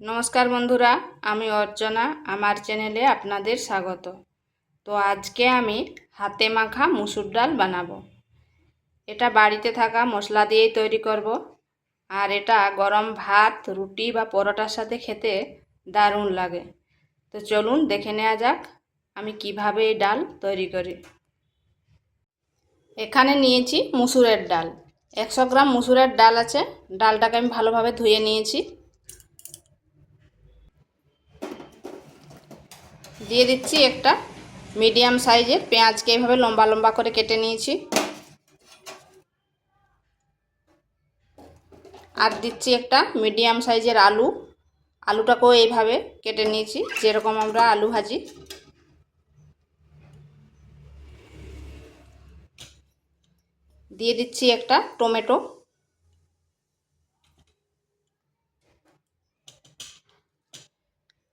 নমস্কার বন্ধুরা, আমি অর্চনা, আমার চ্যানেলে আপনাদের স্বাগত। তো আজকে আমি হাতে মাখা মুসুর ডাল বানাবো। এটা বাড়িতে থাকা মশলা দিয়েই তৈরি করব। আর এটা গরম ভাত, রুটি বা পরোটার সাথে খেতে দারুণ লাগে। তো চলুন দেখে নেওয়া যাক আমি কীভাবে এই ডাল তৈরি করি। এখানে নিয়েছি মুসুরের ডাল। একশো গ্রাম মুসুরের ডাল আছে। ডালটাকে আমি ভালোভাবে ধুয়ে নিয়েছি। দিয়ে দিচ্ছি একটা মিডিয়াম সাইজের পেঁয়াজকে এইভাবে লম্বা লম্বা করে কেটে নিয়েছি। আর দিচ্ছি একটা মিডিয়াম সাইজের আলু। আলুটাকেও এইভাবে কেটে নিয়েছি, যেরকম আমরা আলু ভাজি। দিয়ে দিচ্ছি একটা টমেটো।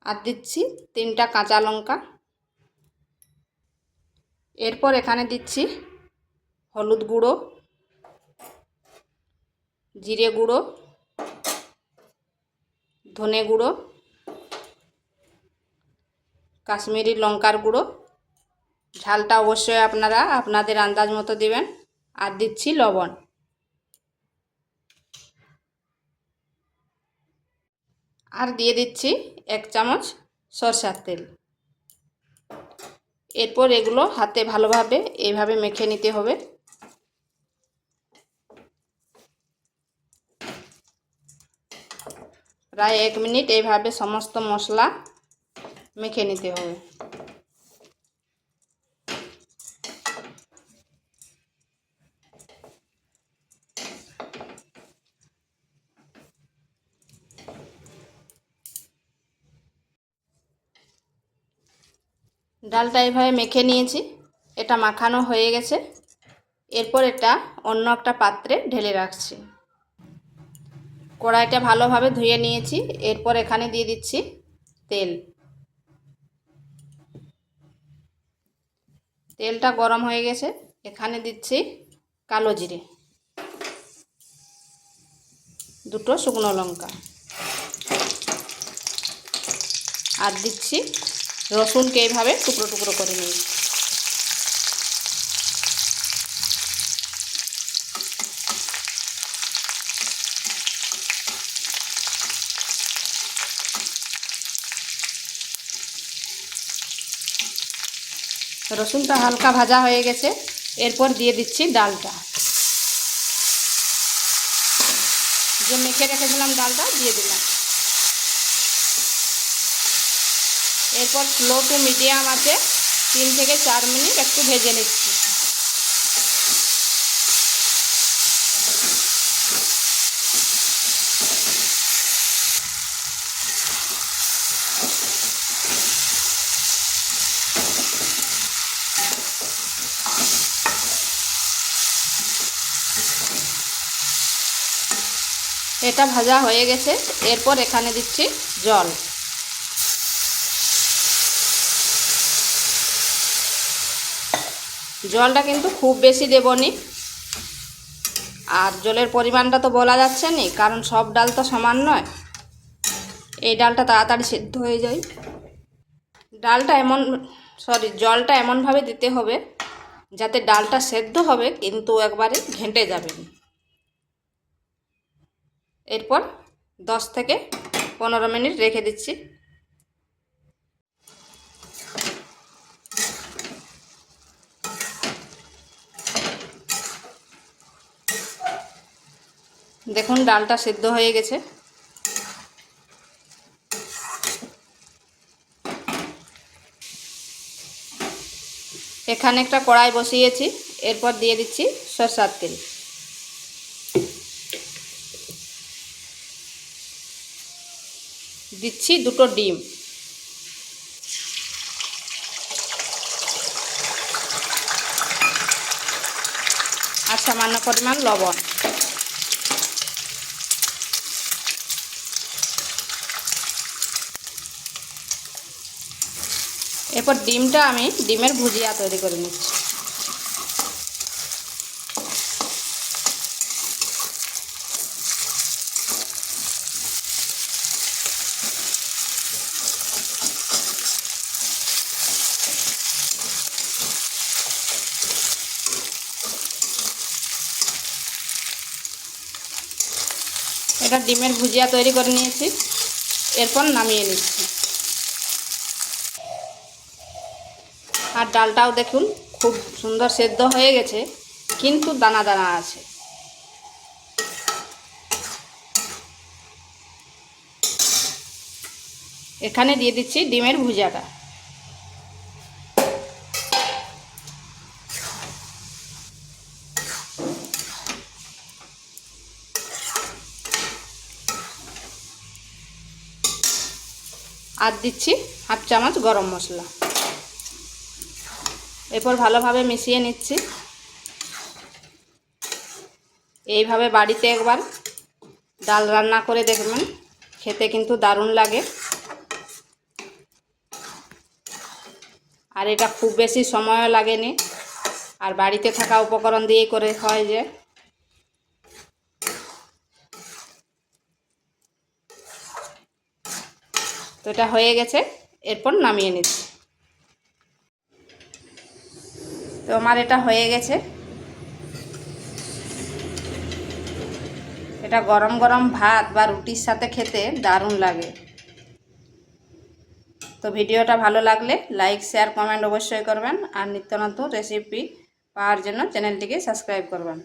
আর দিচ্ছি তিনটা কাঁচা লঙ্কা। এরপর এখানে দিচ্ছি হলুদ গুঁড়ো, জিরে গুঁড়ো, ধনে গুঁড়ো, কাশ্মীরি লঙ্কার গুঁড়ো। ঝালটা অবশ্যই আপনারা আপনাদের আন্দাজ মতো দিবেন। আর দিচ্ছি লবণ। আর দিয়ে দিচ্ছি এক চামচ সরষার তেল। এরপর এগুলো হাতে ভালোভাবে এইভাবে মেখে নিতে হবে। প্রায় এক মিনিট এইভাবে সমস্ত মশলা মেখে নিতে হবে। ডালটা এইভাবে মেখে নিয়েছি। এটা মাখানো হয়ে গেছে। এরপর এটা অন্য একটা পাত্রে ঢেলে রাখছি। কড়াইটা ভালোভাবে ধুয়ে নিয়েছি। এরপর এখানে দিয়ে দিচ্ছি তেল। তেলটা গরম হয়ে গেছে। এখানে দিচ্ছি কালো জিরে। দুটো শুকনো লঙ্কা। আর দিচ্ছি রসুনকে এইভাবে টুকরো টুকরো করে নিই। রসুনটা হালকা ভাজা হয়ে গেছে, এরপর দিয়ে দিচ্ছি ডালটা। যে মেখে রেখেছিলাম ডালটা, দিয়ে দিলাম। এরপর স্লো টু মিডিয়াম আছে। তিন থেকে চার মিনিট একটু ভেজে নিচ্ছি। এটা ভাজা হয়ে গেছে। এরপর এখানে দিচ্ছি জল। জলটা কিন্তু খুব বেশি দেবনি আর জলের পরিমাণটা তো বলা যাচ্ছে না, কারণ সব ডাল তো সমান নয়। এই ডালটা তাড়াতাড়ি সেদ্ধ হয়ে যায়। ডালটা এমন সরি জলটা এমনভাবে দিতে হবে যাতে ডালটা সেদ্ধ হবে, কিন্তু একবারে ঘেঁটে যাবে এরপর দশ থেকে পনেরো মিনিট রেখে দিচ্ছি। দেখুন, ডালটা সেদ্ধ হয়ে গেছে। এখানে একটা কড়াই বসিয়েছি, এরপর দিয়ে দিচ্ছি সরষার তেল। দিচ্ছি দুটো ডিম। আর সামান্য পরিমাণ লবণ। এরপর ডিমটা আমি ডিমের ভুজিয়া তৈরি করে নিচ্ছি। এটা ডিমের ভুজিয়া তৈরি করে নিয়েছি। এরপর নামিয়ে নিচ্ছি। আর ডালটাও দেখুন, খুব সুন্দর সেদ্ধ হয়ে গেছে, কিন্তু দানা দানা আছে। এখানে দিয়ে দিচ্ছি ডিমের ভুজাটা। আর দিচ্ছি হাফ চামচ গরম মশলা। এরপর ভালোভাবে মিশিয়ে নিচ্ছি। এইভাবে বাড়িতে একবার ডাল রান্না করে দেখবেন, খেতে কিন্তু দারুণ লাগে। আর এটা খুব বেশি সময়ও লাগেনি। আর বাড়িতে থাকা উপকরণ দিয়েই করে হয় যে। তো এটা হয়ে গেছে, এরপর নামিয়ে নিচ্ছি। তো আমার এটা হয়ে গেছে। এটা গরম গরম ভাত বা রুটির সাথে খেতে দারুণ লাগে। তো ভিডিওটা ভালো লাগলে লাইক, শেয়ার, কমেন্ট অবশ্যই করবেন। আর নিত্য নতুন রেসিপি পাওয়ার জন্য চ্যানেলটিকে সাবস্ক্রাইব করবেন।